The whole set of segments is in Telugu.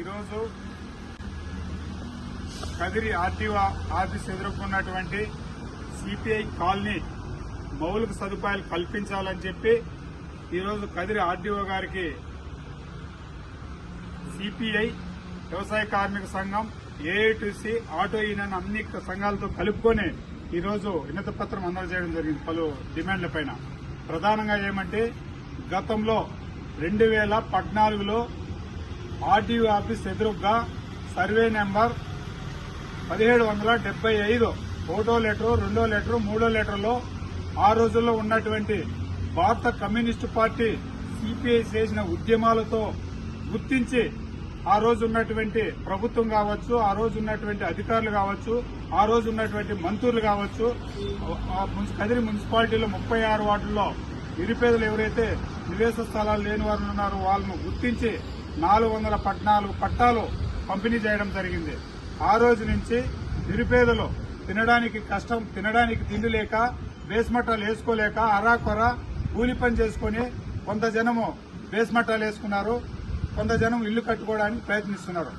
ఈరోజు కదిరి ఆర్టీఓ ఆఫీస్ ఎదుర్కొన్నటువంటి సిపిఐ కాలనీ మౌలిక సదుపాయాలు కల్పించాలని చెప్పి ఈరోజు కదిరి ఆర్డీఓ గారికి సిపిఐ వ్యవసాయ కార్మిక సంఘం ఏఐటిసి ఆటో యూనియన్ అన్ని సంఘాలతో కలుపుకొని ఈరోజు వినతి పత్రం అందజేయడం జరిగింది పలు డిమాండ్ల పైన. ప్రధానంగా ఏమంటే గతంలో రెండు వేల పద్నాలుగులో ఆర్డీఓ ఆఫీస్ ఎదురుగా సర్వే నెంబర్ పదిహేడు వందల డెబ్బై ఐదు. ఒకటో లీటరు రెండో లెటరు మూడో లెటర్లో ఆ రోజుల్లో ఉన్నటువంటి భారత కమ్యూనిస్టు పార్టీ సిపిఐ చేసిన ఉద్యమాలతో గుర్తించి ఆ రోజు ఉన్నటువంటి ప్రభుత్వం కావచ్చు ఆ రోజు ఉన్నటువంటి అధికారులు కావచ్చు ఆ రోజు ఉన్నటువంటి మంత్రులు కావచ్చు ఆ మున్సి- కదిరి మున్సిపాలిటీలో ముప్పై ఆరు వార్డుల్లో నిరుపేదలు ఎవరైతే నివేశ స్థలాలు లేని వారు ఉన్నారో వాళ్ళను గుర్తించి నాలుగు వందల పద్నాలుగు పట్టాలు పంపిణీ చేయడం జరిగింది. ఆ రోజు నుంచి నిరుపేదలు తినడానికి కష్టం తినడానికి తిండి లేక బేస్మట్టాలు వేసుకోలేక అరాకొర కూలి పని చేసుకుని కొంత జనము బేస్మట్టాలు వేసుకున్నారు. కొంత జనం ఇల్లు కట్టుకోవడానికి ప్రయత్నిస్తున్నారు.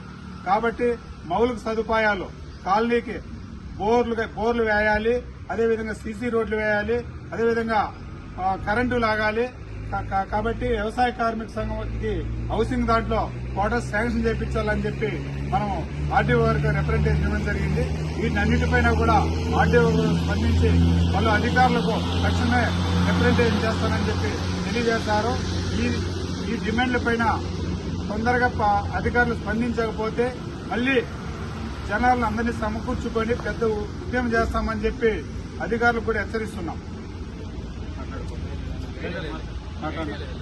కాబట్టి మౌలిక సదుపాయాలు కాలనీకి బోర్లు బోర్లు వేయాలి అదేవిధంగా సీసీ రోడ్లు వేయాలి అదేవిధంగా కరెంటు లాగాలి కాబట్టి వ్యవసాయ కార్మిక సంఘంకి హౌసింగ్ దాంట్లో క్వార్టర్స్ శాంక్షన్ చేయించాలని చెప్పి మనం ఆర్డీఓ గారికి రిప్రజెంటేషన్ ఇవ్వడం జరిగింది. వీటన్నిటిపైన కూడా ఆర్డీఓ స్పందించి పలు అధికారులకు తక్షణమే రిప్రజెంటేషన్ చేస్తానని చెప్పి తెలియజేశారు. ఈ ఈ డిమాండ్ల పైన తొందరగా ప- అధికారులు స్పందించకపోతే మళ్ళీ జనాలను అందరినీ సమకూర్చుకొని పెద్ద ఉద్యమం చేస్తామని చెప్పి అధికారులు కూడా హెచ్చరిస్తున్నాం. Acá.